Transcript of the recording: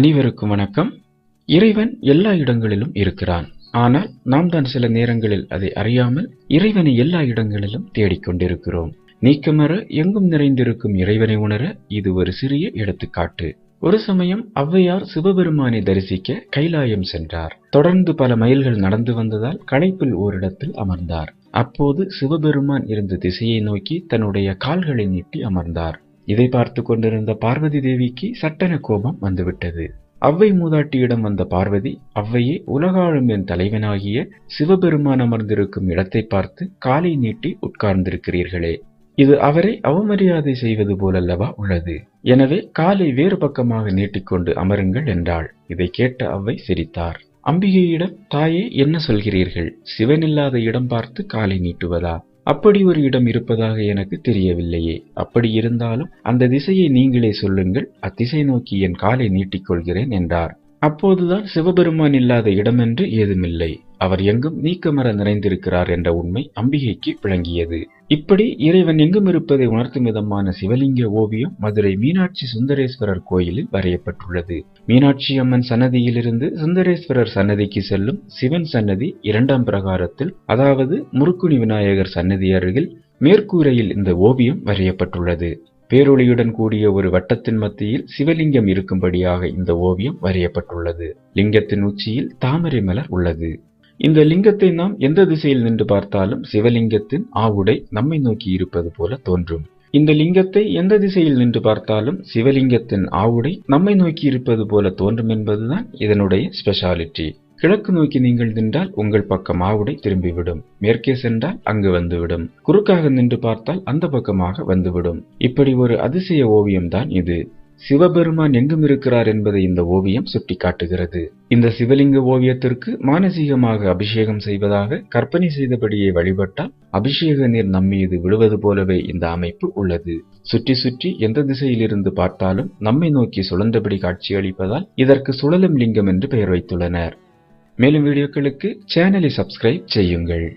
அனைவருக்கும் வணக்கம். இறைவன் எல்லா இடங்களிலும் இருக்கிறான். ஆனால் நாம் தான் சில நேரங்களில் அதை அறியாமல் இறைவனை எல்லா இடங்களிலும் தேடிக்கொண்டிருக்கிறோம் நீக்கமர எங்கும் நிறைந்திருக்கும் இறைவனை உணர இது ஒரு சிறிய எடுத்துக்காட்டு. ஒரு சமயம் ஔவையார் சிவபெருமானை தரிசிக்க கைலாயம் சென்றார். தொடர்ந்து பல மைல்கள் நடந்து வந்ததால் களைப்பில் ஓரிடத்தில் அமர்ந்தார். அப்போது சிவபெருமான் இருந்த திசையை நோக்கி தன்னுடைய கால்களை நீட்டி அமர்ந்தார். இதை பார்த்து கொண்டிருந்த பார்வதி தேவிக்கு சட்டென கோபம் வந்துவிட்டது. அவ்வை மூதாட்டியிடம் வந்த பார்வதி அவ்வையே உலகாழும் என் தலைவனாகிய சிவபெருமான் அமர்ந்திருக்கும் இடத்தை பார்த்து காலை நீட்டி உட்கார்ந்திருக்கிறீர்களே. இது அவரை அவமரியாதை செய்வது போலல்லவா உள்ளது? எனவே காலை வேறு பக்கமாக நீட்டிக்கொண்டு அமருங்கள் என்றாள். இதை கேட்ட அவ்வை சிரித்தார். அம்பிகையிடம் தாயே என்ன சொல்கிறீர்கள்? சிவனில்லாத இடம் பார்த்து காலை நீட்டுவதா? அப்படி ஒரு இடம் இருப்பதாக எனக்கு தெரியவில்லையே. அப்படி இருந்தாலும் அந்த திசையை நீங்களே சொல்லுங்கள் அத்திசை நோக்கி என் காலை நீட்டிக்கொள்கிறேன் என்றார். அப்போதுதான் சிவபெருமான் இல்லாத இடமென்று ஏதுமில்லை. அவர் எங்கும் நீக்கமர நிறைந்திருக்கிறார் என்ற உண்மை அம்பிகைக்கு விளங்கியது. இப்படி இறைவன் எங்கும் இருப்பதை உணர்த்தும் விதமான சிவலிங்க ஓவியம் மதுரை மீனாட்சி சுந்தரேஸ்வரர் கோயிலில் வரையப்பட்டுள்ளது. மீனாட்சி அம்மன் சன்னதியிலிருந்து சுந்தரேஸ்வரர் சன்னதிக்கு செல்லும் சிவன் சன்னதி இரண்டாம் பிரகாரத்தில் அதாவது முருக்குனி விநாயகர் சன்னதி அருகில் மேற்கூரையில் இந்த ஓவியம் வரையப்பட்டுள்ளது. பேரொளியுடன் கூடிய ஒரு வட்டத்தின் மத்தியில் சிவலிங்கம் இருக்கும்படியாக இந்த ஓவியம் வரையப்பட்டுள்ளது. லிங்கத்தின் உச்சியில் தாமரை மலர் உள்ளது. இந்த லிங்கத்தை நாம் எந்த திசையில் நின்று பார்த்தாலும் சிவலிங்கத்தின் ஆவுடை நம்மை நோக்கி இருப்பது போல தோன்றும். இந்த லிங்கத்தை எந்த திசையில் நின்று பார்த்தாலும் சிவலிங்கத்தின் ஆவுடை நம்மை நோக்கி இருப்பது போல தோன்றும் என்பதுதான் இதனுடைய ஸ்பெஷாலிட்டி கிழக்கு நோக்கி நீங்கள் நின்றால் உங்கள் பக்கம் ஆவுடை திரும்பிவிடும். மேற்கே சென்றால் அங்கு வந்துவிடும். குறுக்காக நின்று பார்த்தால் அந்த பக்கமாக வந்துவிடும். இப்படி ஒரு அதிசய ஓவியம்தான் இது. சிவபெருமான் எங்கும் இருக்கிறார் என்பதை இந்த ஓவியம் சுட்டிக்காட்டுகிறது. இந்த சிவலிங்க ஓவியத்திற்கு மானசீகமாக அபிஷேகம் செய்வதாக கற்பனை செய்தபடியே வழிபட்டால் அபிஷேக நீர் நம்மீது விழுவது போலவே இந்த அமைப்பு உள்ளது. சுற்றி சுற்றி எந்த திசையிலிருந்து பார்த்தாலும் நம்மை நோக்கி சுழன்றபடி காட்சியளிப்பதால் இதற்கு சுழலும் லிங்கம் என்று பெயர் வைத்துள்ளனர். மேலும் வீடியோக்களுக்கு சேனலை சப்ஸ்கிரைப் செய்யுங்கள்.